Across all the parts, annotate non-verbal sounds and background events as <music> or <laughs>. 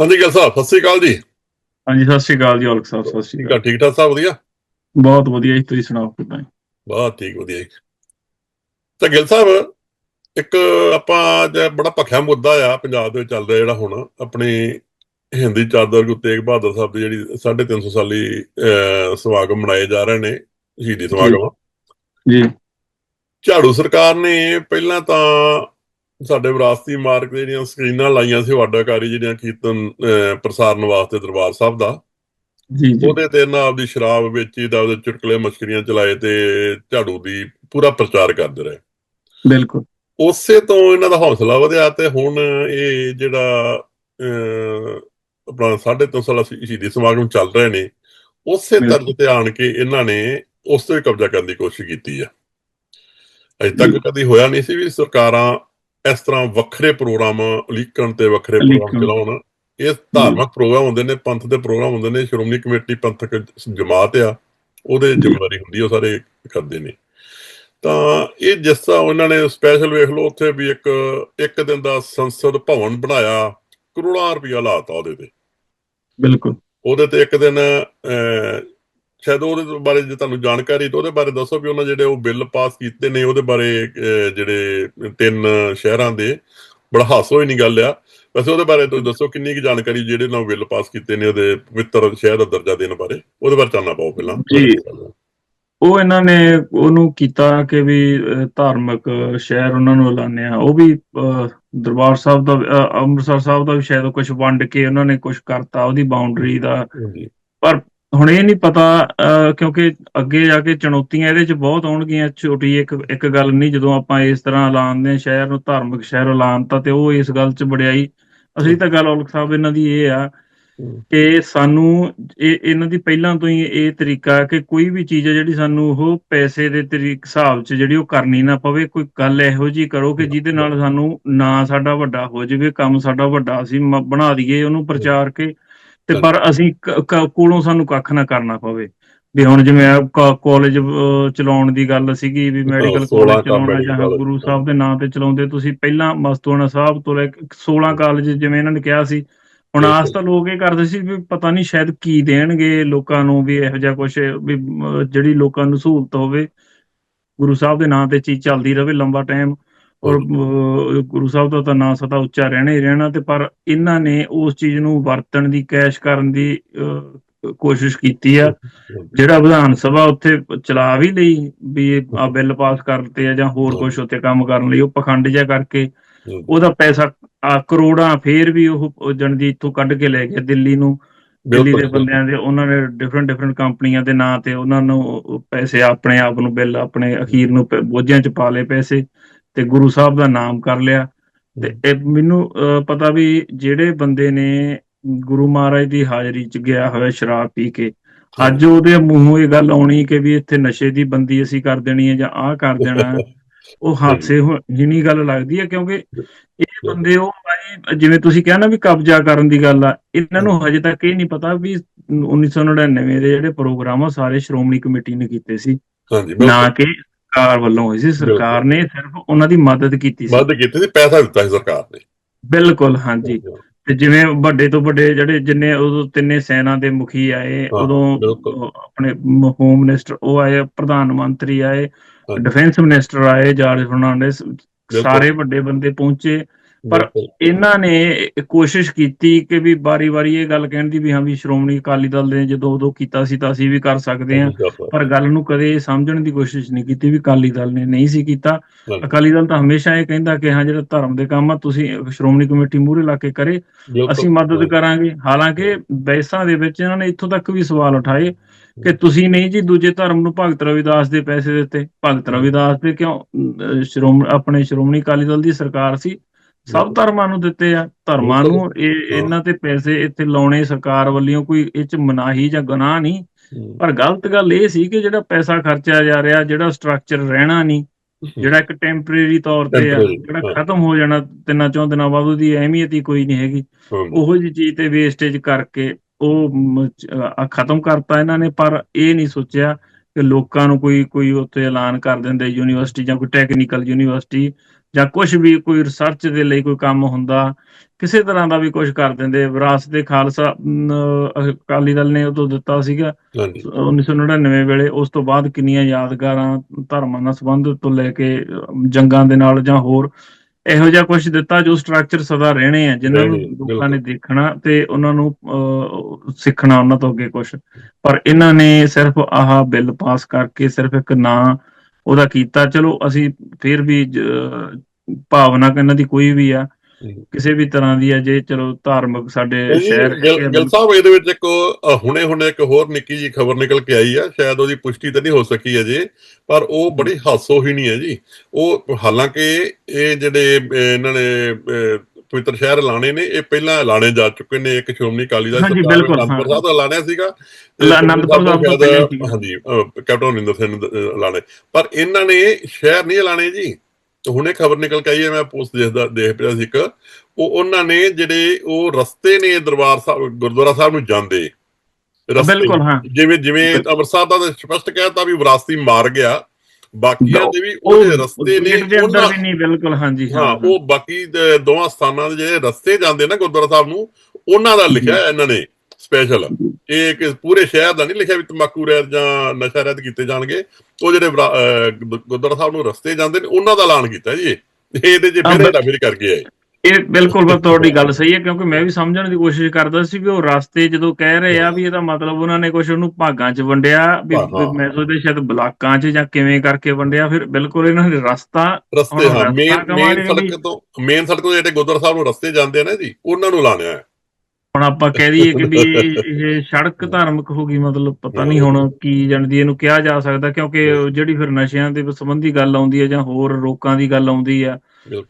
ਹਾਂਜੀ ਗੱਲ ਸਾਹਿਬ ਸਤਿ ਸ੍ਰੀ ਅਕਾਲ ਜੀ। ਹਾਂਜੀ ਸਤਿ ਸ਼੍ਰੀ ਅਕਾਲ ਜੀ ਔਲਖ ਸਾਹਿਬ ਸਤਿ ਸ਼੍ਰੀ ਅਕਾਲ। ਠੀਕ ਠਾਕ ਸਾਹਿਬ ਵਧੀਆ? ਬਹੁਤ ਵਧੀਆ ਜੀ ਤੁਸੀਂ ਸੁਣਾਓ ਕਿਦਾਂ ਬਹੁਤ ਠੀਕ ਵਧੀਆ ਜੀ। ਤਾਂ ਗਿਲ ਸਾਹਿਬ ਇੱਕ ਆਪਾਂ ਜੇ ਬੜਾ ਭਖਿਆ ਮੁੱਦਾ ਆ ਪੰਜਾਬ ਦੇ ਵਿੱਚ ਚੱਲ ਰਿਹਾ ਜਿਹੜਾ ਹੁਣ ਆਪਣੀ ਹਿੰਦੀ ਚਾਦਰ ਗੁਰੂ ਤੇਗ ਬਹਾਦਰ ਸਾਹਿਬ ਦੀ ਜਿਹੜੀ 350 ਸਾਲੀ ਅਹ, ਸਮਾਗਮ ਮਨਾਏ ਜਾ ਰਹੇ ਨੇ ਸ਼ਹੀਦੀ ਸਮਾਗਮ। ਜੀ। ਝਾੜੂ ਸਰਕਾਰ ਨੇ ਪਹਿਲਾਂ ਤਾਂ ਸਾਡੇ ਵਿਰਾਸਤੀ ਮਾਰਗ ਦੇ ਜਿਹੜੀਆਂ ਸਕਰੀਨਾਂ ਲਾਈਆਂ ਸੀ ਵਾਡਾਕਾਰੀ ਜਿਹੜੀਆਂ ਕੀਰਤਨ ਪ੍ਰਸਾਰਨ ਵਾਸਤੇ ਦਰਬਾਰ ਸਾਹਿਬ ਦਾ। ਜੀ ਉਹਦੇ ਤੇ ਨਾ ਆਪਦੀ ਸ਼ਰਾਬ ਵੇਚੀ ਦਾ ਉਹਦੇ ਚੁਟਕਲੇ ਮਸ਼ਕਰੀਆਂ ਚਲਾਏ ਤੇ ਝਾੜੂ ਦੀ ਪੂਰਾ ਪ੍ਰਚਾਰ ਕਰਦੇ ਰਹੇ। ਬਿਲਕੁਲ। ਉਸੇ ਤੋਂ ਇਹਨਾਂ ਦਾ ਹੌਸਲਾ ਵਧਿਆ ਤੇ ਹੁਣ ਇਹ ਜਿਹੜਾ ਆਪਣਾ 350 ਸਾਲਾ ਸ਼ਹੀ- ਸ਼ਹੀਦੀ ਸਮਾਗਮ ਚੱਲ ਰਹੇ ਨੇ ਉਸੇ। ਤਰਜ਼ ਤੇ ਆਣ ਕੇ ਇਹਨਾਂ ਨੇ ਉਸ ਤੇ ਕਬਜ਼ਾ ਕਰਨ ਦੀ ਕੋਸ਼ਿਸ਼ ਕੀਤੀ ਆ। ਅਜੇ ਤੱਕ ਕਦੀ ਹੋਇਆ ਨਹੀਂ ਸੀ ਵੀ ਸਰਕਾਰਾਂ ਇਸ ਤਰ੍ਹਾਂ ਵੱਖਰੇ ਪ੍ਰੋਗਰਾਮ ਲੀਕਣ ਤੇ ਵੱਖਰੇ ਪ੍ਰੋਗਰਾਮ ਉਲੀਕਣ। ਚਲਾਉਣ। ਇਹ ਧਾਰਮਿਕ ਪ੍ਰੋਗਰਾਮ ਹੁੰਦੇ ਨੇ ਪੰਥ ਦੇ ਪ੍ਰੋਗਰਾਮ ਹੁੰਦੇ ਨੇ ਸ਼੍ਰੋਮਣੀ ਕਮੇਟੀ ਪੰਥਕ ਜਮਾਤ ਆ ਉਹਦੇ ਜ਼ਿੰਮੇਵਾਰੀ ਹੁੰਦੀ ਉਹ ਸਾਰੇ ਕਰਦੇ ਨੇ। ਤਾਂ ਇਹ ਜਿਸ ਤਰ੍ਹਾਂ ਉਹਨਾਂ ਨੇ ਸਪੈਸ਼ਲ ਵੇਖ ਲਓ ਉੱਥੇ ਵੀ ਇੱਕ ਇੱਕ ਦਿਨ ਦਾ ਸੰਸਦ ਭਵਨ ਬਣਾਇਆ ਕਰੋੜਾਂ ਰੁਪਇਆ ਲਾਤਾ ਉਹਦੇ ਤੇ। ਬਿਲਕੁਲ। ਉਹਦੇ ਤੇ ਇੱਕ ਦਿਨ ਸ਼ਾਇਦ ਉਹਦੇ ਬਾਰੇ ਜੇ ਤੁਹਾਨੂੰ ਜਾਣਕਾਰੀ ਤਾਂ ਉਹਦੇ ਬਾਰੇ ਦੱਸੋ ਵੀ ਉਹਨਾਂ ਜਿਹੜੇ ਉਹ ਬਿੱਲ ਪਾਸ ਕੀਤੇ ਨੇ ਉਹਦੇ ਬਾਰੇ ਜਿਹੜੇ ਤਿੰਨ ਸ਼ਹਿਰਾਂ ਦੇ ਬੜਾ ਹਾਸੋ ਹੀ ਨਹੀਂ ਗੱਲ ਆ। ਵੈਸੇ ਉਹਦੇ ਬਾਰੇ ਤੁਸੀਂ ਦੱਸੋ ਕਿੰਨੀ ਕੁ ਜਾਣਕਾਰੀ ਜਿਹੜੇ ਨਾਲ ਬਿੱਲ ਪਾਸ ਕੀਤੇ ਨੇ ਉਹਦੇ ਪਵਿੱਤਰ ਸ਼ਹਿਰ ਦਾ ਦਰਜਾ ਦੇਣ ਬਾਰੇ। ਉਹਦੇ ਬਾਰੇ ਚਾਨਣਾ ਪਾਓ ਪਹਿਲਾਂ। ਜੀ। ਉਹ ਇਹਨਾਂ ਨੇ ਉਹਨੂੰ ਕੀਤਾ ਕਿ ਵੀ ਧਾਰਮਿਕ ਸ਼ਹਿਰ ਉਹਨਾਂ ਨੂੰ ਐਲਾਨਿਆ। ਉਹ ਵੀ ਦਰਬਾਰ ਸਾਹਿਬ ਦਾ ਅੰਮ੍ਰਿਤਸਰ ਸਾਹਿਬ ਦਾ ਵੀ ਸ਼ਾਇਦ ਕੁਝ ਵੰਡ ਕੇ ਉਹਨਾਂ ਨੇ ਕੁਝ ਕਰਤਾ ਉਹਦੀ ਬਾਉਂਡਰੀ ਦਾ। ਹਾਂਜੀ। ਹੁਣ ਇਹ ਨਹੀਂ ਪਤਾ ਕਿਉਂਕਿ ਅੱਗੇ ਜਾ ਕੇ ਚੁਣੌਤੀਆਂ ਇਹਦੇ ਚ ਬਹੁਤ ਆਉਣਗੀਆਂ ਛੋਟੀ ਇੱਕ ਇੱਕ ਗੱਲ ਨਹੀਂ ਜਦੋਂ ਆਪਾਂ ਇਸ ਤਰ੍ਹਾਂ ਐਲਾਨਦੇ ਸ਼ਹਿਰ ਨੂੰ ਧਾਰਮਿਕ ਸ਼ਹਿਰ ਐਲਾਨਤਾ ਤੇ ਉਹ ਇਸ ਗੱਲ ਚ ਵਡਿਆਈ। ਅਸਲੀ ਤਾਂ ਗੱਲ ਔਲਖ ਸਾਹਿਬ ਇਹਨਾਂ ਦੀ ਇਹ ਆ ਕਿ ਸਾਨੂੰ ਇਹ ਇਹਨਾਂ ਦੀ ਪਹਿਲਾਂ ਤੋਂ ਹੀ ਇਹ ਤਰੀਕਾ ਕਿ ਕੋਈ ਵੀ ਚੀਜ਼ ਹੈ ਜਿਹੜੀ ਸਾਨੂੰ ਉਹ ਪੈਸੇ ਦੇ ਤਰੀਕ ਹਿਸਾਬ 'ਚ ਜਿਹੜੀ ਉਹ ਕਰਨੀ ਨਾ ਪਵੇ ਕੋਈ ਗੱਲ ਇਹੋ ਜੀ ਕਰੋ ਕਿ ਜਿਹਦੇ ਨਾਲ ਸਾਨੂੰ ਨਾ ਸਾਡਾ ਵੱਡਾ ਹੋ ਜਾਵੇ ਕੰਮ ਸਾਡਾ ਵੱਡਾ ਅਸੀਂ ਬਣਾ ਦਈਏ ਉਹਨੂੰ ਪ੍ਰਚਾਰ ਕੇ ਤੇ ਪਰ ਅਸੀਂ ਕੋਲੋਂ ਸਾਨੂੰ ਕੱਖ ਨਾ ਕਰਨਾ ਪਵੇ ਵੀ ਹੁਣ ਜਿਵੇਂ ਕਾਲਜ ਚਲਾਉਣ ਦੀ ਗੱਲ ਸੀਗੀ ਵੀ ਮੈਡੀਕਲ 16 ਕਾਲਜ ਚਲਾਉਣਾ ਜਾਂ ਗੁਰੂ ਸਾਹਿਬ ਦੇ ਨਾਂ ਤੇ ਚਲਾਉਂਦੇ ਤੁਸੀਂ ਪਹਿਲਾਂ ਮਸਤੂਆਣਾ ਸਾਹਿਬ ਤੋਂ ਲੈ ਕੇ 16 ਕਾਲਜ ਜਿਵੇਂ ਇਹਨਾਂ ਨੇ ਕਿਹਾ ਸੀ ਹੁਣ। ਆਸ ਤਾਂ ਲੋਕ ਇਹ ਕਰਦੇ ਸੀ ਵੀ ਪਤਾ ਨਹੀਂ ਸ਼ਾਇਦ ਕੀ ਦੇਣਗੇ ਲੋਕਾਂ ਨੂੰ ਵੀ ਇਹੋ ਜਿਹਾ ਕੁਝ ਵੀ ਜਿਹੜੀ ਲੋਕਾਂ ਨੂੰ ਸਹੂਲਤ ਹੋਵੇ ਗੁਰੂ ਸਾਹਿਬ ਦੇ ਨਾਂ ਤੇ ਚੀਜ਼ ਚੱਲਦੀ ਰਹੇ ਲੰਬਾ ਟਾਈਮ ਔਰ ਗੁਰੂ ਸਾਹਿਬ ਦਾ ਤਾਂ ਨਾਂ ਸਦਾ ਉੱਚਾ ਰਹਿਣਾ ਹੀ ਰਹਿਣਾ ਤੇ ਪਰ ਇਹਨਾਂ ਨੇ ਉਸ ਚੀਜ਼ ਨੂੰ ਵਰਤਣ ਦੀ ਕੈਸ਼ ਕਰਨ ਦੀ ਕੋਸ਼ਿਸ਼ ਕੀਤੀ ਆ। ਜਿਹੜਾ ਵਿਧਾਨ ਸਭਾ ਉੱਥੇ ਚਲਾ ਵੀ ਲਈ ਵੀ ਆ ਬਿੱਲ ਪਾਸ ਕਰਤੇ ਆ ਜਾਂ ਹੋਰ ਕੁਝ ਉੱਥੇ ਕੰਮ ਕਰਨ ਲਈ ਉਹ ਪਖੰਡ ਜਿਹਾ ਕਰਕੇ ਉਹਦਾ ਪੈਸਾ ਕਰੋੜਾਂ ਫੇਰ ਵੀ ਉਹ ਜਣਦੀ ਇੱਥੋਂ ਕੱਢ ਕੇ ਲੈ ਗਿਆ ਦਿੱਲੀ ਨੂੰ। ਦਿੱਲੀ ਦੇ ਬੰਦਿਆਂ ਦੇ ਉਹਨਾਂ ਨੇ ਡਿਫਰੈਂਟ ਡਿਫਰੈਂਟ ਕੰਪਨੀਆਂ ਦੇ ਨਾਂ ਤੇ ਉਹਨਾਂ ਨੂੰ ਪੈਸੇ ਆਪਣੇ ਆਪ ਨੂੰ ਬਿੱਲ ਆਪਣੇ ਅਖੀਰ ਨੂੰ ਬੋਝਿਆਂ ਚ ਪਾ ਲਏ ਪੈਸੇ। ਤੇ ਗੁਰੂ ਸਾਹਿਬ ਦਾ ਨਾਮ ਕਰ ਲਿਆ। ਤੇ ਇਹ ਮੈਨੂੰ ਪਤਾ ਵੀ ਜਿਹੜੇ ਬੰਦੇ ਨੇ ਗੁਰੂ ਮਹਾਰਾਜ ਦੀ ਹਾਜ਼ਰੀ ਚ ਗਿਆ ਹੋਇਆ ਸ਼ਰਾਬ ਪੀ ਕੇ ਅੱਜ ਉਹਦੇ ਮੂੰਹੋਂ ਇਹ ਗੱਲ ਆਉਣੀ ਕਿ ਵੀ ਇੱਥੇ ਨਸ਼ੇ ਦੀ ਬੰਦੀ ਅਸੀਂ ਕਰ ਦੇਣੀ ਹੈ ਜਾਂ ਆਹ ਕਰ ਦੇਣਾ <laughs> ਉਹ ਹਾਦਸੇ ਨਹੀਂ ਗੱਲ ਲੱਗਦੀ ਹੈ ਕਿਉਂਕਿ ਇਹ ਬੰਦੇ ਉਹ ਭਾਈ ਜਿਵੇਂ ਤੁਸੀਂ ਕਿਹਾ ਨਾ ਵੀ ਕਬਜ਼ਾ ਕਰਨ ਦੀ ਗੱਲ ਆ ਇਹਨਾਂ ਨੂੰ ਹਜੇ ਤੱਕ ਇਹ ਨਹੀਂ ਪਤਾ ਵੀ 1999 ਦੇ ਜਿਹੜੇ ਪ੍ਰੋਗਰਾਮ ਆ ਸਾਰੇ ਸ਼੍ਰੋਮਣੀ ਕਮੇਟੀ ਨੇ ਕੀਤੇ ਸੀ। ਹਾਂਜੀ ਨਾ ਕਿ ਸਰਕਾਰ ਵੱਲੋਂ ਹੋਏ ਸੀ ਸਰਕਾਰ ਨੇ ਸਿਰਫ ਉਹਨਾਂ ਦੀ ਮਦਦ ਕੀਤੀ ਸੀ। ਵੱਧ ਕੀਤੇ ਸੀ ਪੈਸਾ ਦਿੱਤਾ ਸੀ ਸਰਕਾਰ ਨੇ। ਬਿਲਕੁਲ ਹਾਂਜੀ। ਤੇ ਜਿਵੇਂ ਵੱਡੇ ਤੋਂ ਵੱਡੇ ਜਿਹੜੇ ਜਿੰਨੇ ਉਦੋਂ ਤਿੰਨੇ ਸੈਨਾ ਦੇ ਮੁਖੀ ਆਏ ਉਦੋਂ ਆਪਣੇ ਹੋਮ ਮਿਨਿਸਟਰ ਉਹ ਆਏ ਪ੍ਰਧਾਨ ਮੰਤਰੀ ਆਏ। ਡਿਫੈਂਸ ਮਿਨਿਸਟਰ ਆਏ ਜਾਰਜ ਫਰਨਾਂਡੇਸ ਸਾਰੇ ਵੱਡੇ ਬੰਦੇ ਪਹੁੰਚੇ। ਪਰ। ਇਹਨਾਂ ਨੇ ਕੋਸ਼ਿਸ਼ ਕੀਤੀ ਕਿ ਵੀ ਵਾਰੀ-ਵਾਰੀ ਇਹ ਗੱਲ ਕਹਿਣ ਦੀ ਵੀ ਹਾਂ ਵੀ ਸ਼੍ਰੋਮਣੀ ਅਕਾਲੀ ਦਲ ਨੇ ਜਦੋਂ ਉਦੋਂ ਕੀਤਾ ਸੀ ਤਾਂ ਅਸੀਂ ਵੀ ਕਰ ਸਕਦੇ ਹਾਂ। ਪਰ ਗੱਲ ਨੂੰ ਕਦੇ ਸਮਝਣ ਦੀ ਕੋਸ਼ਿਸ਼ ਨਹੀਂ ਕੀਤੀ ਵੀ ਅਕਾਲੀ ਦਲ ਨੇ ਨਹੀਂ ਸੀ ਕੀਤਾ। ਅਕਾਲੀ ਦਲ ਤਾਂ ਹਮੇਸ਼ਾ ਇਹ ਕਹਿੰਦਾ ਕਿ ਹਾਂ ਜਿਹੜਾ ਧਰਮ ਦੇ ਕੰਮ ਆ ਤੁਸੀਂ ਸ਼੍ਰੋਮਣੀ ਕਮੇਟੀ ਮੂਹਰੇ ਲਾ ਕੇ ਕਰੇ। ਅਸੀਂ ਮਦਦ ਕਰਾਂਗੇ। ਹਾਲਾਂਕਿ ਬੈਸਾਂ ਦੇ ਵਿੱਚ ਇਹਨਾਂ ਨੇ ਇੱਥੋਂ ਤੱਕ ਵੀ ਸਵਾਲ ਉਠਾਏ ਕਿ ਤੁਸੀਂ ਨਹੀਂ ਜੀ ਦੂਜੇ ਧਰਮ ਨੂੰ ਭਗਤ ਰਵਿਦਾਸ ਦੇ ਪੈਸੇ ਦਿੱਤੇ। ਭਗਤ ਰਵਿਦਾਸ ਦੇ ਕਿਉਂ ਸ਼੍ਰੋਮ ਆਪਣੇ ਸ਼੍ਰੋਮਣੀ ਅਕਾਲੀ ਦਲ ਦੀ ਸਰਕਾਰ ਸੀ। ਸਭ ਧਰਮਾਂ ਨੂੰ ਦਿੱਤੇ ਆ ਧਰਮਾਂ ਨੂੰ ਇਹ ਇਹਨਾਂ ਤੇ ਪੈਸੇ ਇੱਥੇ ਲਾਉਣੇ ਸਰਕਾਰ ਵੱਲੋਂ ਕੋਈ ਇਹ ਚ ਮਨਾਹੀ ਜਾਂ ਗੁਨਾਹ ਨਹੀਂ। ਪਰ ਗਲਤ ਗੱਲ ਇਹ ਸੀ ਕਿ ਜਿਹੜਾ ਪੈਸਾ ਖਰਚਿਆ ਜਾ ਰਿਹਾ ਜਿਹੜਾ ਸਟਰਕਚਰ ਰਹਿਣਾ ਨਹੀਂ ਜਿਹੜਾ ਇੱਕ ਟੈਂਪਰੇਰੀ ਤੌਰ ਤੇ ਆ ਜਿਹੜਾ। ਖਤਮ ਹੋ ਜਾਣਾ ਤਿੰਨਾਂ ਚੌਂ ਦਿਨਾਂ ਬਾਅਦ ਉਹਦੀ ਅਹਿਮੀਅਤ ਹੀ ਕੋਈ ਨਹੀਂ ਹੈਗੀ। ਉਹੋ ਜਿਹੀ ਚੀਜ਼ ਤੇ ਵੇਸਟੇਜ ਕਰਕੇ ਉਹ ਖਤਮ ਕਰਤਾ ਇਹਨਾਂ ਨੇ ਪਰ ਇਹ ਨਹੀਂ ਸੋਚਿਆ ਕਿ ਲੋਕਾਂ ਨੂੰ ਕੋਈ ਕੋਈ ਉੱਥੇ ਐਲਾਨ ਕਰ ਦਿੰਦੇ ਯੂਨੀਵਰਸਿਟੀ ਜਾਂ ਕੋਈ ਟੈਕਨੀਕਲ ਯੂਨੀਵਰਸਿਟੀ ਜਾਂ ਕੁਝ ਵੀ ਕੋਈ ਰਿਸਰਚ ਦੇ ਲਈ ਕੋਈ ਕੰਮ ਹੁੰਦਾ ਕਿਸੇ ਤਰ੍ਹਾਂ ਦਾ ਵੀ ਕੁਝ ਕਰ ਦਿੰਦੇ। ਵਿਰਾਸਤ ਦੇ ਖਾਲਸਾ ਅਕਾਲੀ ਦਲ ਨੇ ਉਦੋਂ ਦਿੱਤਾ ਸੀਗਾ ਹਾਂਜੀ। 1999 ਵੇਲੇ। ਉਸ ਤੋਂ ਬਾਅਦ ਕਿੰਨੀਆਂ ਯਾਦਗਾਰਾਂ ਧਰਮਾਂ ਨਾਲ ਸੰਬੰਧਿਤ ਤੋਂ ਲੈ ਕੇ ਜੰਗਾਂ ਦੇ ਨਾਲ ਜਾਂ ਹੋਰ ਇਹੋ ਜਿਹਾ ਕੁਝ ਦਿੱਤਾ ਜੋ ਸਟਰਕਚਰ ਸਦਾ ਰਹਿਣੇ ਆ ਜਿਨ੍ਹਾਂ ਨੂੰ ਲੋਕਾਂ ਨੇ ਦੇਖਣਾ ਤੇ ਉਹਨਾਂ ਨੂੰ ਸਿੱਖਣਾ ਉਹਨਾਂ ਤੋਂ ਅੱਗੇ ਕੁਝ ਪਰ ਇਹਨਾਂ ਨੇ ਸਿਰਫ ਆਹ ਬਿੱਲ ਪਾਸ ਕਰਕੇ ਸਿਰਫ ਇੱਕ ਨਾਂ ਉਹਦਾ ਕੀਤਾ। ਚਲੋ ਅਸੀਂ ਫਿਰ ਵੀ ਭਾਵਨਾ ਕਿ ਇਹਨਾਂ ਦੀ ਕੋਈ ਵੀ ਆ। ਕਿਸੇ ਵੀ ਤਰ੍ਹਾਂ ਦੀ ਆ ਜੇ ਚਲੋ ਧਾਰਮਿਕ ਸਾਡੇ ਸ਼ਹਿਰ ਗਿਲ ਸਾਹਿਬ ਇਹਦੇ ਵਿੱਚ ਇੱਕ ਹੁਣੇ ਹੁਣੇ ਇੱਕ ਹੋਰ ਨਿੱਕੀ ਜੀ ਖਬਰ ਨਿਕਲ ਕੇ ਆਈ ਆ ਸ਼ਾਇਦ ਉਹਦੀ ਪੁਸ਼ਟੀ ਤਾਂ ਨਹੀਂ ਹੋ ਸਕੀ ਅਜੇ ਪਰ ਉਹ ਬੜੀ ਹਾਸੋਹੀਣੀ ਹੈ ਜੀ ਉਹ ਹਾਲਾਂਕਿ ਇਹ ਜਿਹੜੇ ਇਹਨਾਂ ਨੇ ਪਵਿੱਤਰ ਸ਼ਹਿਰ ਐਲਾਨੇ ਨੇ ਇਹ ਪਹਿਲਾਂ ਐਲਾਨੇ ਜਾ ਚੁੱਕੇ ਨੇ ਇੱਕ ਸ਼੍ਰੋਮਣੀ ਅਕਾਲੀ ਦਲ ਸਰਕਾਰ ਹਾਂ। ਸਾਹਿਬ ਦਾ ਐਲਾਨਿਆ ਸੀਗਾ ਅਨੰਦਪੁਰ ਸਾਹਿਬ। ਹਾਂਜੀ ਕੈਪਟਨ ਅਮਰਿੰਦਰ ਸਿੰਘ ਐਲਾਨੇ ਪਰ ਇਹਨਾਂ ਨੇ ਸ਼ਹਿਰ ਨਹੀਂ ਐਲਾਨੇ ਜੀ ਹੁਣੇ ਖਬਰ ਨਿਕਲ ਕੇ ਆਈ ਹੈ ਮੈਂ ਪੋਸਟ ਦੇਖਦਾ ਦੇਖ ਪਿਆ ਸੀ ਇੱਕ। ਉਹ ਉਹਨਾਂ ਨੇ ਜਿਹੜੇ ਉਹ ਰਸਤੇ ਨੇ ਦਰਬਾਰ ਸਾਹਿਬ ਗੁਰਦੁਆਰਾ ਸਾਹਿਬ ਨੂੰ ਜਾਂਦੇ। ਬਿਲਕੁਲ ਹਾਂ। ਜਿਵੇਂ ਜਿਵੇਂ ਅੰਮ੍ਰਿਤਸਰ ਦਾ ਸਪਸ਼ਟ ਕਹਿਤਾ ਵੀ ਵਿਰਾਸਤੀ ਮਾਰ ਗਿਆ। ਬਾਕੀਆਂ ਦੇ ਵੀ ਉਹ ਉਹਦੇ ਰਸਤੇ ਨੇ ਉਹਨਾਂ ਵੀ ਨਹੀਂ ਬਿਲਕੁਲ ਹਾਂਜੀ ਹਾਂ। ਉਹ ਬਾਕੀ ਦੋਵਾਂ ਸਥਾਨਾਂ ਦੇ ਜਿਹੜੇ ਰਸਤੇ ਜਾਂਦੇ ਨਾ ਗੁਰਦੁਆਰਾ ਸਾਹਿਬ ਨੂੰ ਉਹਨਾਂ ਦਾ ਲਿਖਿਆ ਇਹਨਾਂ ਨੇ। ਸਪੈਸ਼ਲ ਇਹ ਕਿ ਪੂਰੇ ਸ਼ਹਿਰ ਦਾ ਨਹੀਂ ਲਿਖਿਆ ਵੀ ਤੰਬਾਕੂ ਰਹਿਤ ਜਾਂ ਨਸ਼ਾ ਰਹਿਤ ਕੀਤੇ ਜਾਣਗੇ। ਉਹ ਜਿਹੜੇ ਗੁਰਦੁਆਰਾ ਸਾਹਿਬ ਨੂੰ ਰਸਤੇ ਜਾਂਦੇ ਨੇ ਉਹਨਾਂ ਦਾ ਐਲਾਨ ਕੀਤਾ ਜੀ। ਇਹ ਇਹਦੇ ਜੇ ਫਿਰ ਹੇਰਾ ਫੇਰੀ ਕਰਕੇ ਆਏ। ਇਹ ਬਿਲਕੁਲ ਬਸ ਤੁਹਾਡੀ ਗੱਲ ਸਹੀ ਹੈ ਕਿਉਂਕਿ ਮੈਂ ਵੀ ਸਮਝਣ ਦੀ ਕੋਸ਼ਿਸ਼ ਕਰਦਾ ਸੀ ਵੀ ਉਹ ਰਸਤੇ ਜਦੋਂ ਕਹਿ ਰਹੇ ਆ ਵੀ ਇਹਦਾ ਮਤਲਬ ਉਹਨਾਂ ਨੇ ਕੁਝ ਉਹਨੂੰ ਭਾਗਾਂ 'ਚ ਵੰਡਿਆ ਵੀ। ਮੈਂ ਸੋਚਦਾ ਸ਼ਾਇਦ ਬਲਾਕਾਂ 'ਚ ਜਾਂ ਕਿਵੇਂ ਕਰਕੇ ਵੰਡਿਆ ਫਿਰ ਬਿਲਕੁਲ ਇਹਨਾਂ ਨੇ ਰਸਤਾ ਰਸਤੇ ਹਾਂ ਮੇਨ ਸੜਕ ਤੋਂ ਮੇਨ ਸੜਕ ਤੋਂ ਜਿਹੜੇ ਗੁਰਦੁਆਰਾ ਸਾਹਿਬ ਨੂੰ ਰਸਤੇ ਜਾਂਦੇ ਆ ਨਾ ਜੀ ਉਹਨਾਂ ਨੂੰ ਲਾਣਿਆ ਹੈ। ਹੁਣ ਆਪਾਂ ਕਹਿ ਦਈਏ ਕਿ ਵੀ ਇਹ ਸੜਕ ਧਾਰਮਿਕ ਹੋ ਗਈ ਮਤਲਬ ਪਤਾ ਨਹੀਂ ਹੁਣ ਕੀ ਜਾਣਦੀ ਇਹਨੂੰ ਕਿਹਾ ਜਾ ਸਕਦਾ ਕਿਉਂਕਿ ਜਿਹੜੀ ਫਿਰ ਨਸ਼ਿਆਂ ਦੇ ਸੰਬੰਧੀ ਗੱਲ ਆਉਂਦੀ ਹੈ ਜਾਂ ਹੋਰ ਰੋਕਾਂ ਦੀ ਗੱਲ ਆਉਂਦੀ ਆ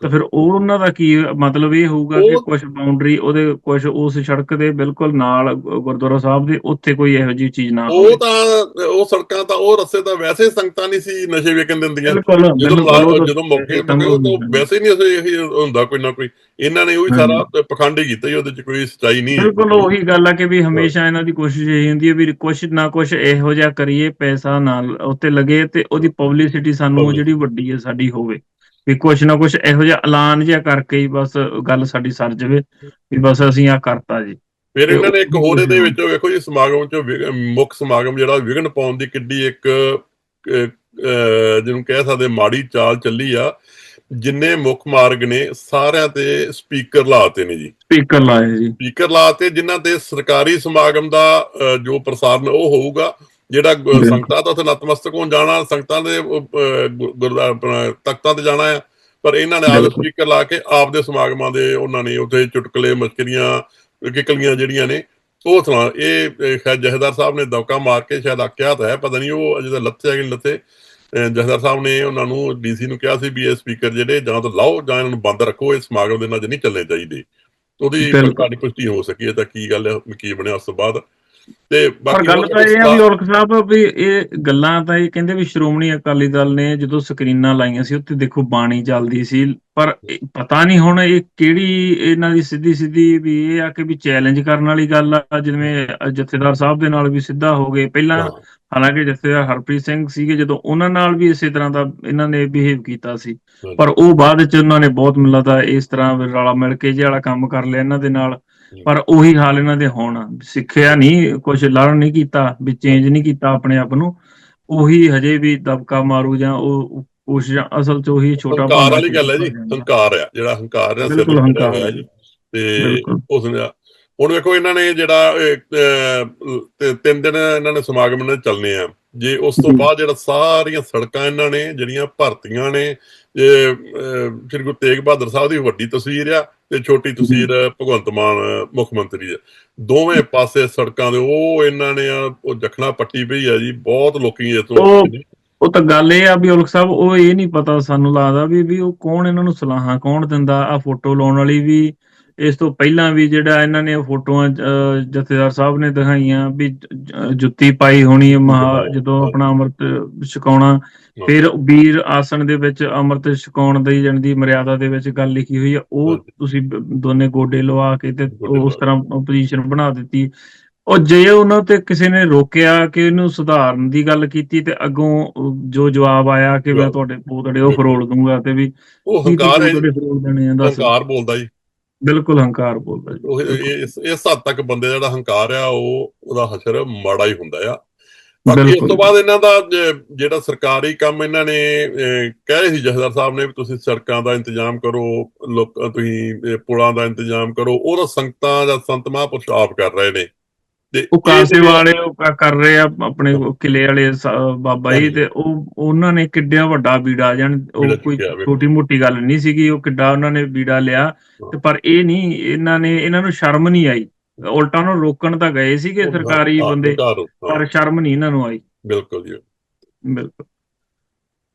ਤਾਂ ਫਿਰ ਉਹ ਉਹਨਾਂ ਦਾ ਕੀ ਮਤਲਬ ਇਹ ਹੋਊਗਾ ਕਿ ਕੁਝ ਬਾਉਂਡਰੀ ਉਹਦੇ ਕੁਝ ਉਸ ਸੜਕ ਦੇ ਬਿਲਕੁਲ ਨਾਲ ਗੁਰਦੁਆਰਾ ਸਾਹਿਬ ਦੇ ਉੱਥੇ ਕੋਈ ਇਹੋ ਜਿਹੀ ਚੀਜ਼ ਨਾ ਉਹ ਤਾਂ ਉਹ ਸੜਕਾਂ ਤਾਂ ਉਹ ਰਸਤੇ ਤਾਂ ਵੈਸੇ ਹੀ ਸੰਗਤਾਂ ਨਹੀਂ ਸੀ ਨਸ਼ੇ ਵੇਚਣ ਦਿੰਦੀਆਂ। ਜਦੋਂ ਜਦੋਂ ਮੌਕੇ ਉਹ ਤਾਂ ਵੈਸੇ ਹੀ ਨਹੀਂ ਅਸੀਂ ਇਹੀ ਹੁੰਦਾ ਕੋਈ ਨਾ ਕੋਈ। ਇਹਨਾਂ ਨੇ ਉਹੀ ਸਾਰਾ ਪਖੰਡ ਹੀ ਕੀਤਾ ਜੀ ਉਹਦੇ ਚ ਕੋਈ ਸਚਾਈ ਨਹੀਂ। ਬਿਲਕੁਲ ਉਹੀ ਗੱਲ ਆ ਕਿ ਵੀ ਹਮੇਸ਼ਾ ਇਹਨਾਂ ਦੀ ਕੋਸ਼ਿਸ਼ ਇਹ ਹੁੰਦੀ ਹੈ ਵੀ ਕੁਛ ਨਾ ਕੁਛ ਇਹੋ ਜਿਹਾ ਕਰੀਏ ਪੈਸਾ ਨਾਲ ਉੱਤੇ ਲੱਗੇ ਤੇ ਉਹਦੀ ਪਬਲਿਸਿਟੀ ਸਾਨੂੰ ਜਿਹੜੀ ਵੱਡੀ ਹੈ ਸਾਡੀ ਹੋਵੇ। ਵੀ ਕੁਛ ਨਾ ਕੁਛ ਇਹੋ ਜਿਹਾ ਐਲਾਨ ਜਿਹਾ ਕਰਕੇ ਹੀ ਬਸ ਗੱਲ ਸਾਡੀ ਸਰ ਜਾਵੇ ਵੀ ਬਸ ਅਸੀਂ ਆ ਕਰਤਾ ਜੀ। ਫਿਰ ਇਹਨਾਂ ਨੇ ਇੱਕ ਹੋਰ ਇਹਦੇ ਵਿੱਚ ਵੇਖੋ ਜੀ ਸਮਾਗਮ ਚ ਮੁੱਖ ਸਮਾਗਮ ਜਿਹੜਾ ਵਿਗਨ ਪਾਉਣ ਦੀ ਕਿੱਡੀ ਇੱਕ ਜਿਹਨੂੰ ਕਹਿ ਸਕਦੇ ਮਾੜੀ ਚਾਲ ਚੱਲੀ ਆ ਜਿੰਨੇ ਮੁੱਖ ਮਾਰਗ ਨੇ ਸਾਰਿਆਂ ਤੇ ਸਪੀਕਰ ਲਾਤੇ ਨੇ ਜੀ। ਸਪੀਕਰ ਲਾਏ ਜੀ। ਸਪੀਕਰ ਲਾਤੇ ਜਿਨ੍ਹਾਂ ਤੇ ਸਰਕਾਰੀ ਸਮਾਗਮ ਦਾ ਜੋ ਪ੍ਰਸਾਰਣ ਉਹ ਹੋਊਗਾ ਜਿਹੜਾ। ਸੰਗਤਾਂ ਤਾਂ ਉੱਥੇ ਨਤਮਸਤਕ ਹੋਣ ਜਾਣਾ ਸੰਗਤਾਂ ਦੇ ਉਹ, ਅਹ, ਗੁ- ਗੁਰਦੁਆਰਾ ਆਪਣਾ ਤਖਤਾਂ ਤੇ ਜਾਣਾ ਆ ਪਰ ਇਹਨਾਂ ਨੇ ਆਪ। ਸਪੀਕਰ ਲਾ ਕੇ ਆਪ ਦੇ ਸਮਾਗਮਾਂ ਦੇ ਉਹਨਾਂ ਨੇ ਉੱਥੇ ਚੁਟਕਲੇ ਮਸਕਰੀਆਂ ਕਿਕਲੀਆਂ ਜਿਹੜੀਆਂ ਨੇ ਉਹ ਸੁਣਾ ਇਹ ਸ਼ਾਇਦ ਜਹੇਦਾਰ ਸਾਹਿਬ ਨੇ ਦੌਕਾ ਮਾਰ ਕੇ ਸ਼ਾਇਦ ਆਖਿਆ ਤਾਂ ਹੈ ਪਤਾ ਨਹੀਂ ਉਹ ਅਜੇ ਤਾਂ ਲੱਥੇ ਕਿ ਨਹੀਂ ਲੱਥੇ ਅਹ ਜਥੇਦਾਰ ਸਾਹਿਬ ਨੇ ਉਹਨਾਂ ਨੂੰ ਡੀਸੀ ਨੂੰ ਕਿਹਾ ਸੀ ਵੀ ਇਹ ਸਪੀਕਰ ਜਿਹੜੇ ਜਾਂ ਤਾਂ ਲਾਓ ਜਾਂ ਇਹਨਾਂ ਨੂੰ ਬੰਦ ਰੱਖੋ ਇਹ ਸਮਾਗਮ ਦੇ ਨਾਲ ਨਹੀਂ ਚੱਲਣੇ ਚਾਹੀਦੇ ਉਹਦੀ। ਸਰਕਾਰੀ ਪੁਸ਼ਟੀ ਹੋ ਸਕੀ ਤਾਂ ਕੀ ਗੱਲ ਕੀ ਬਣਿਆ ਉਸ ਤੋਂ ਬਾਅਦ ਤੇ ਪਰ ਬਾਕੀ ਗੱਲ ਤਾਂ ਇਹ ਆ ਵੀ ਔਲਖ ਸਾਹਿਬ ਵੀ ਇਹ ਗੱਲਾਂ ਤਾਂ ਇਹ ਕਹਿੰਦੇ ਵੀ ਸ਼੍ਰੋਮਣੀ ਅਕਾਲੀ ਦਲ ਨੇ ਜਦੋਂ ਸਕਰੀਨਾਂ ਲਾਈਆਂ ਸੀ ਉੱਥੇ ਦੇਖੋ ਬਾਣੀ ਚੱਲਦੀ ਸੀ ਪਰ ਪਤਾ ਨਹੀਂ ਹੁਣ ਇਹ ਕਿਹੜੀ ਇਹਨਾਂ ਦੀ ਸਿੱਧੀ ਸਿੱਧੀ ਵੀ ਇਹ ਆ ਕਿ ਵੀ ਚੈਲੰਜ ਕਰਨ ਵਾਲੀ ਗੱਲ ਆ ਜਿਵੇਂ ਜਥੇਦਾਰ ਸਾਹਿਬ ਦੇ ਨਾਲ ਵੀ ਸਿੱਧਾ ਹੋ ਗਏ। ਪਹਿਲਾਂ ਹਾਲਾਂਕਿ ਜਥੇਦਾਰ ਹਰਪ੍ਰੀਤ ਸਿੰਘ ਸੀਗੇ ਜਦੋਂ ਉਹਨਾਂ ਨਾਲ ਵੀ ਇਸੇ ਤਰ੍ਹਾਂ ਦਾ ਇਹਨਾਂ ਨੇ ਬਿਹੇਵ ਕੀਤਾ ਸੀ। ਪਰ ਉਹ ਬਾਅਦ ਚ ਉਹਨਾਂ ਨੇ ਬਹੁਤ ਮੈਨੂੰ ਲੱਗਦਾ ਇਸ ਤਰ੍ਹਾਂ ਰਲਾ ਮਿਲ ਕੇ ਜੇ ਵਾਲਾ ਕੰਮ ਕਰ ਲਿਆ ਇਹਨਾਂ ਦੇ ਨਾਲ। ਪਰ ਉਹੀ ਹਾਲ ਇਹਨਾਂ ਦੇ ਹੁਣ। ਸਿੱਖਿਆ ਨਹੀਂ ਕੁਝ ਲਰਨ ਨਹੀਂ ਕੀਤਾ ਵੀ ਚੇਂਜ ਨਹੀਂ ਕੀਤਾ ਆਪਣੇ ਆਪ ਨੂੰ। ਉਹੀ ਹਜੇ ਵੀ ਦਬਕਾ ਮਾਰੂ ਜਾਂ ਉਹ ਕੋਸ਼ਿਸ਼ ਅਸਲ ਚ ਉਹੀ ਛੋਟਾ ਹੰਕਾਰ ਵਾਲੀ ਗੱਲ ਹੈ ਜੀ। ਹੰਕਾਰ ਆ ਜਿਹੜਾ ਹੰਕਾਰ ਸਿਰ ਬਿਲਕੁਲ ਤੇ ਹੰਕਾਰ ਹੈ ਜੀ। ਤੇ ਉਸ ਨੇ ਹੁਣ ਵੇਖੋ ਇਹਨਾਂ ਨੇ ਜਿਹੜਾ ਤਿੰਨ ਦਿਨ ਇਹਨਾਂ ਨੇ ਸਮਾਗਮ ਨੇ ਚੱਲਨੇ ਆ। ਜੇ ਉਸ ਤੋਂ ਜੀ। ਬਾਅਦ ਜਿਹੜਾ ਸਾਰੀਆਂ ਸੜਕਾਂ ਇਹਨਾਂ ਨੇ ਜਿਹੜੀਆਂ ਭਰਤੀਆਂ ਨੇ ਇਹ ਅਹ, ਸ੍ਰੀ ਗੁਰੂ ਤੇਗ ਬਹਾਦਰ ਸਾਹਿਬ ਦੀ ਵੱਡੀ ਤਸਵੀਰ ਆ ਤੇ ਛੋਟੀ ਤਸਵੀਰ ਭਗਵੰਤ ਮਾਨ ਮੁੱਖ ਮੰਤਰੀ ਦੀ ਦੋਵੇਂ ਪਾਸੇ ਸੜਕਾਂ ਦੇ ਉਹ ਇਹਨਾਂ ਨੇ ਆ, ਉਹ ਜਖਣਾ ਪੱਟੀ ਪਈ ਆ ਜੀ ਬਹੁਤ ਲੋਕੀ ਇਸ ਤੋਂ ਉਹ- ਉਹ ਤਾਂ ਗੱਲ ਇਹ ਆ ਵੀ ਉਲਖ ਸਾਹਿਬ ਉਹ ਇਹ ਨਹੀਂ ਪਤਾ ਸਾਨੂੰ ਲੱਗਦਾ ਵੀ ਵੀ ਉਹ ਕੌਣ ਇਹਨਾਂ ਨੂੰ ਸਲਾਹਾਂ ਕੌਣ ਦਿੰਦਾ ਆ ਫੋਟੋ ਲਾਉਣ ਵਾਲੀ ਵੀ ਇਸ ਤੋਂ ਪਹਿਲਾਂ ਵੀ ਜਿਹੜਾ ਇਹਨਾਂ ਨੇ ਫੋਟੋਆਂ ਜਥੇਦਾਰ ਸਾਹਿਬ ਨੇ ਦਿਖਾਈਆਂ ਵੀ ਜੁੱਤੀ ਪਾਈ ਹੋਣੀ ਮਹਾ ਜਦੋਂ ਆਪਣਾ ਅੰਮ੍ਰਿਤ ਛਕਾਉਣਾ ਫਿਰ ਵੀਰ ਆਸਣ ਦੇ ਵਿੱਚ ਅੰਮ੍ਰਿਤ ਛਕਾਉਣ ਦੀ ਜਣ ਦੀ ਮਰਿਆਦਾ ਦੇ ਵਿੱਚ ਗੱਲ ਲਿਖੀ ਹੋਈ ਹੈ ਉਹ। ਤੁਸੀਂ ਦੋਨੇ ਗੋਡੇ ਲਵਾ ਕੇ ਤੇ ਉਸ ਤਰ੍ਹਾਂ ਪੋਜੀਸ਼ਨ ਬਣਾ ਦਿੱਤੀ ਉਹ ਜੇ ਉਹਨਾਂ ਤੇ ਕਿਸੇ ਨੇ ਰੋਕਿਆ ਕਿ ਇਹਨੂੰ ਸੁਧਾਰਨ ਦੀ ਗੱਲ ਕੀਤੀ ਤੇ ਅੱਗੋਂ ਜੋ ਜਵਾਬ ਆਇਆ ਕਿ ਮੈਂ। ਤੁਹਾਡੇ ਪੋਤੜੇ ਉਹ ਫਰੋਲ ਦੂੰਗਾ ਤੇ ਵੀ ਉਹ ਹੰਕਾਰ ਹੈ ਪੋਤੜੇ ਫਰੋਲ ਦੇਣੇ ਆ ਦੱਸ ਹੰਕਾਰ ਬੋਲਦਾ ਜੀ ਬਿਲਕੁਲ ਹੰਕਾਰ ਬੋਲਦਾ ਜੀ। ਇਸ ਇਸ ਹੱਦ ਤੱਕ ਬੰਦੇ ਦਾ ਜਿਹੜਾ ਹੰਕਾਰ ਆ ਉਹ ਉਹਦਾ ਹਸ਼ਰ ਮਾੜਾ ਹੀ ਹੁੰਦਾ ਆ। ਬਾਕੀ ਬਿਲਕੁਲ। ਤੋਂ ਬਾਅਦ ਇਹਨਾਂ ਦਾ ਜਿਹੜਾ ਸਰਕਾਰੀ ਕੰਮ ਇਹਨਾਂ ਨੇ ਕਹਿ ਰਹੇ ਸੀ ਜਥੇਦਾਰ ਸਾਹਿਬ ਨੇ ਵੀ ਤੁਸੀਂ ਸੜਕਾਂ ਦਾ ਇੰਤਜ਼ਾਮ ਕਰੋ ਲੋਕ ਤੁਸੀਂ ਪੁਲਾਂ ਦਾ ਇੰਤਜ਼ਾਮ ਕਰੋ ਉਹ ਤਾਂ ਸੰਗਤਾਂ ਜਾਂ ਸੰਤ ਮਹਾਂਪੁਰਸ਼ ਆਪ ਕਰ ਰਹੇ ਨੇ। ਉਹ ਕਾਸੇ ਵਾਲੇ ਕਰ ਰਹੇ ਆ ਆਪਣੇ ਕਿਲੇ ਵਾਲੇ ਬਾਬਾ ਜੀ। ਤੇ ਉਹ ਉਹਨਾਂ ਨੇ ਕਿੱਡਿਆ ਵੱਡਾ ਬੀੜਾ ਜਾਨ ਉਹ ਕੋਈ। ਛੋਟੀ ਮੋਟੀ ਗੱਲ ਨਹੀਂ ਸੀਗੀ ਉਹ ਕਿੱਡਾ ਉਹਨਾਂ ਨੇ ਬੀੜਾ ਲਿਆ ਤੇ ਪਰ ਇਹ ਨਹੀਂ ਇਹਨਾਂ ਨੇ ਇਹਨਾਂ ਨੂੰ ਸ਼ਰਮ ਨਹੀਂ ਆਈ। ਉਲਟਾ ਉਹਨਾਂ ਨੂੰ ਰੋਕਣ ਤਾਂ ਗਏ ਸੀਗੇ ਸਰਕਾਰੀ ਬੰਦੇ ਪਰ ਸ਼ਰਮ ਨਹੀਂ ਇਹਨਾਂ ਨੂੰ ਆਈ। ਬਿਲਕੁਲ ਜੀ। ਬਿਲਕੁਲ।